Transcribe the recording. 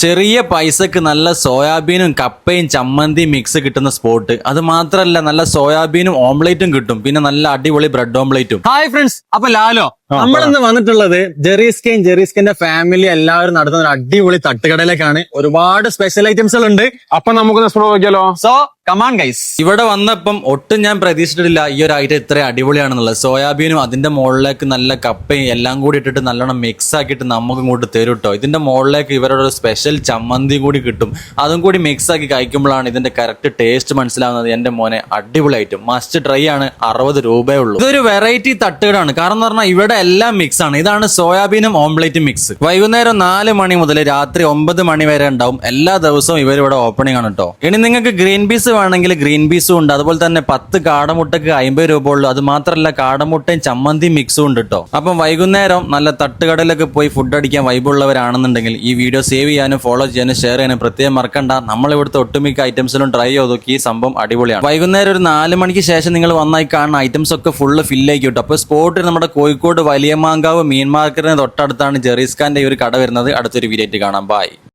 ചെറിയ പൈസക്ക് നല്ല സോയാബീനും കപ്പയും ചമ്മന്തിയും മിക്സ് കിട്ടുന്ന സ്പോട്ട് അത് മാത്രല്ല നല്ല സോയാബീനും ഓംലേറ്റും കിട്ടും. പിന്നെ നല്ല അടിപൊളി ബ്രെഡ് ഓംലേറ്റും ഹായ് ഫ്രണ്ട്സ് അപ്പൊ ലാലോ നമ്മളിന്ന് വന്നിട്ടുള്ളത് ജെറീസ്കെയും ജെറീസ്കെന്റെ ഫാമിലി എല്ലാവരും നടത്തുന്ന ഒരു അടിപൊളി തട്ടുകടയിലേക്കാണ്. ഒരുപാട് സ്പെഷ്യൽ ഐറ്റംസ് ഉണ്ട് അപ്പൊ നമുക്ക് എക്സ്പ്ലോർ നോക്കിയാലോ? സോ കമാൻ ഗൈസ് ഇവിടെ വന്നപ്പം ഒട്ടും ഞാൻ പ്രതീക്ഷിച്ചിട്ടില്ല ഈ ഒരു ഐറ്റം ഇത്ര അടിപൊളിയാണെന്നുള്ളത്. സോയാബീനും അതിന്റെ മുകളിലേക്ക് നല്ല കപ്പയും എല്ലാം കൂടി ഇട്ടിട്ട് നല്ലോണം മിക്സ് ആക്കിയിട്ട് നമുക്ക് ഇങ്ങോട്ട് തരും കേട്ടോ ഇതിന്റെ മുകളിലേക്ക് ഇവരുടെ ഒരു സ്പെഷ്യൽ ചമ്മന്തി കൂടി കിട്ടും. അതും കൂടി മിക്സ് ആക്കി കഴിക്കുമ്പോഴാണ് ഇതിന്റെ കറക്റ്റ് ടേസ്റ്റ് മനസ്സിലാവുന്നത്. എന്റെ മോനെ അടിപൊളി ഐറ്റം മസ്റ്റ് ട്രൈ ആണ്. അറുപത് രൂപയുള്ളൂ ഇതൊരു വെറൈറ്റി തട്ടുകടാണ് കാരണം എന്ന് പറഞ്ഞാൽ ഇവിടെ എല്ലാം മിക്സ് ആണ്. ഇതാണ് സോയാബീനും ഓംപ്ലേറ്റും മിക്സ് വൈകുന്നേരം നാല് മണി മുതൽ രാത്രി ഒമ്പത് മണി വരെ ഉണ്ടാവും. എല്ലാ ദിവസവും ഇവർ ഇവിടെ ഓപ്പണിംഗ് ആണ് കേട്ടോ ഇനി നിങ്ങൾക്ക് ഗ്രീൻ പീസ് വേണമെങ്കിൽ ഗ്രീൻ പീസും ഉണ്ട്. അതുപോലെ തന്നെ പത്ത് കാടമുട്ടക്ക് അമ്പത് രൂപ ഉള്ളൂ. അത് മാത്രമല്ല കാടമുട്ടയും ചമ്മന്തി മിക്സും ഉണ്ട് കേട്ടോ അപ്പം വൈകുന്നേരം നല്ല തട്ടുകടയിലൊക്കെ പോയി ഫുഡ് അടിക്കാൻ വൈബുള്ളവരാണെന്നുണ്ടെങ്കിൽ ഈ വീഡിയോ സേവ് ചെയ്യാനും ഫോളോ ചെയ്യാനും ഷെയർ ചെയ്യാനും പ്രത്യേകം മറക്കണ്ട. നമ്മൾ ഇവിടുത്തെ ഒട്ടുമിക്ക ഐറ്റംസിലും ട്രൈ ചെയ്തു നോക്കി ഈ സംഭവം അടിപൊളിയാണ്. വൈകുന്നേരം ഒരു നാല് മണിക്ക് ശേഷം നിങ്ങൾ വന്നായി കാണുന്ന ഐറ്റംസ് ഒക്കെ ഫുള്ള് ഫില്ലായി കിട്ടും. അപ്പോൾ സ്പോട്ടിൽ നമ്മുടെ കോഴിക്കോട് വലിയ മാങ്കാവ് മീൻ മാർക്കറ്റിന് തൊട്ടടുത്താണ് ജെറീസ് ഖാന്റെ ഈ ഒരു കട വരുന്നത്. അടുത്തൊരു വീഡിയോ കാണാം. ബൈ